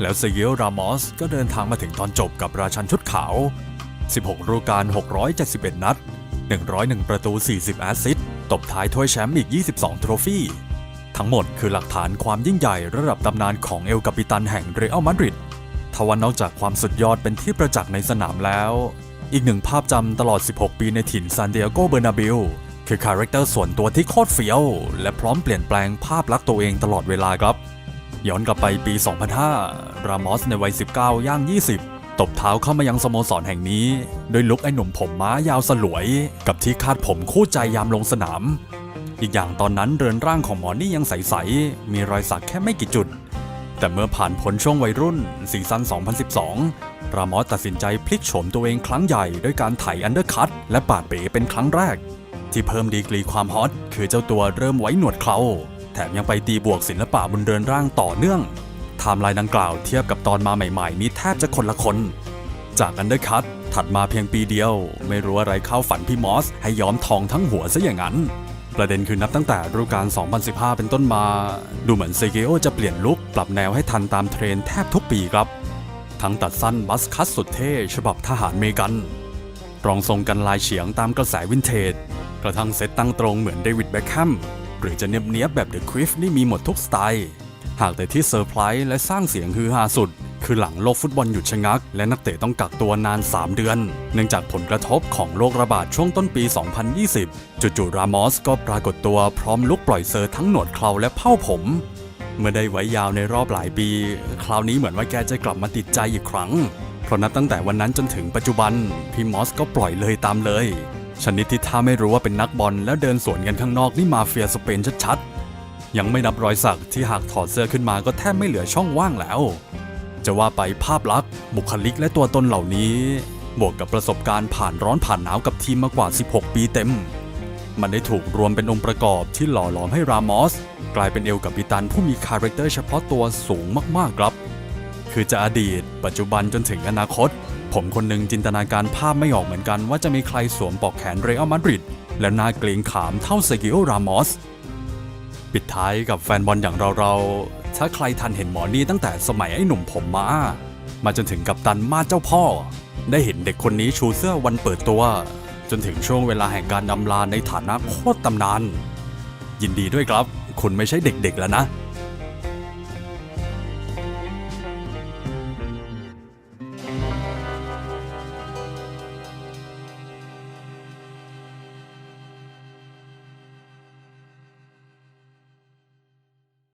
แล้วเซเยลรามอสก็เดินทางมาถึงตอนจบกับราชันชุดขาว 16ฤดูกาล671 นัด 101 ประตู 40 แอสซิสต์ตบท้ายถ้วยแชมป์อีก 22 โทรฟี่ ทั้งหมดคือหลักฐานความยิ่งใหญ่ระดับตำนานของเอลกัปิตันแห่งเรอัลมาดริดทว่านอกจากความสุดยอดเป็นที่ประจักษ์ในสนามแล้ว อีกหนึ่งภาพจำตลอด 16 ปีในถิ่นซานดิเอโกเบอร์นาบิลคือคาแรคเตอร์ส่วนตัวที่โคตรเฟี้ยว และพร้อมเปลี่ยนแปลงภาพลักษณ์ตัวเองตลอดเวลาครับ ย้อนกลับไปปี 2005 รามอสในวัย 19 ย่าง 20 ตบเท้าเข้ามายังสโมสรแห่งนี้ โดยลุกไอ้หนุ่มผมม้ายาวสลวย กับที่คาดผมคู่ใจยามลงสนาม อีกอย่างตอนนั้นเรือนร่างของหมอนี่ยังใส ๆ มีรอยสักแค่ไม่กี่จุด แต่เมื่อผ่านพ้นช่วงวัยรุ่นซีซั่น 2012 รามอสตัดสินใจพลิกโฉมตัวเองครั้งใหญ่ด้วยการไถอันเดอร์คัตและปาดเป๋เป็นครั้งแรก ที่เพิ่มดีกรีความฮอตคือเจ้าตัวเริ่มไว้หนวดเครา แถมยังไปตีบวกศิลปะบนเรือนร่างต่อเนื่องไทม์ไลน์ดังกล่าวเทียบกับตอนมาใหม่ๆ นี้แทบจะคนละคน จากอันเดอร์คัตถัดมาเพียงปีเดียว ไม่รู้อะไรเข้าฝันพี่มอส ให้ย้อมทองทั้งหัวซะอย่างนั้น ประเด็นคือนับตั้งแต่ฤดูกาล 2015 เป็นต้นมา ดูเหมือนเซเกโอจะเปลี่ยนลุคปรับแนวให้ทันตามเทรนแทบทุกปีครับ ทั้งตัดสั้นบัสคัตสุดเท่ฉบับทหารเมกัน รองทรงกันลายเฉียงตามกระแสวินเทจ กระทั่งเซตตั้งตรงเหมือนเดวิดแบ็คแฮม หรือจะเนียบๆแบบเดอะคริฟนี่มีหมดทุกสไตล์ หากแต่ที่เซอร์ไพรส์และสร้างเสียงฮือฮาสุด คือหลังโลกฟุตบอลหยุดชะงัก และนักเตะต้องกักตัวนาน 3 เดือน เนื่องจากผลกระทบของโรคระบาดช่วงต้นปี 2020 จู่ๆรามอสก็ปรากฏตัวพร้อมลุกปล่อยเซอร์ทั้งหนวดเคราและเผ้าผมเมื่อได้ไว้ยาวในรอบหลายปี คราวนี้เหมือนว่าแกจะกลับมาติดใจอีกครั้ง เพราะนับตั้งแต่วันนั้นจนถึงปัจจุบัน พี่มอสก็ปล่อยเลยตามเลย ชนิดที่ถ้าไม่รู้ว่าเป็นนักบอลแล้วเดินสวนกันข้างนอกนี่มาเฟียสเปนชัดๆ ยังไม่นับรอยสักที่หากถอดเสื้อขึ้นมาก็แทบไม่เหลือช่องว่างแล้ว จะว่าไปภาพลักษณ์ บุคลิกและตัวตนเหล่านี้ บวกกับประสบการณ์ผ่านร้อนผ่านหนาวกับทีมมากว่า 16 ปีเต็ม มันได้ถูกรวมเป็นองค์ประกอบที่หล่อหลอมให้รามอส กลายเป็นเอลกัปปิตันผู้มีคาแรคเตอร์เฉพาะตัวสูงมากๆครับ คือจะอดีต ปัจจุบันจนถึงอนาคต ผมคนหนึ่งจินตนาการภาพไม่ออกเหมือนกันว่าจะมีใครสวมปอกแขนเรอัลมาดริดและหน้าเกรงขามเท่าเซกิโอรามอส ปิดท้ายกับแฟนบอลอย่างเรา ๆ ถ้าใครทันเห็นหมอนี่ตั้งแต่สมัยไอ้หนุ่มผมมา มาจนถึงกับตันมาเจ้าพ่อ ได้เห็นเด็กคนนี้ชูเสื้อวันเปิดตัว จนถึงช่วงเวลาแห่งการนำลาในฐานะโคตรตำนาน ยินดีด้วยครับ คุณไม่ใช่เด็กๆแล้วนะ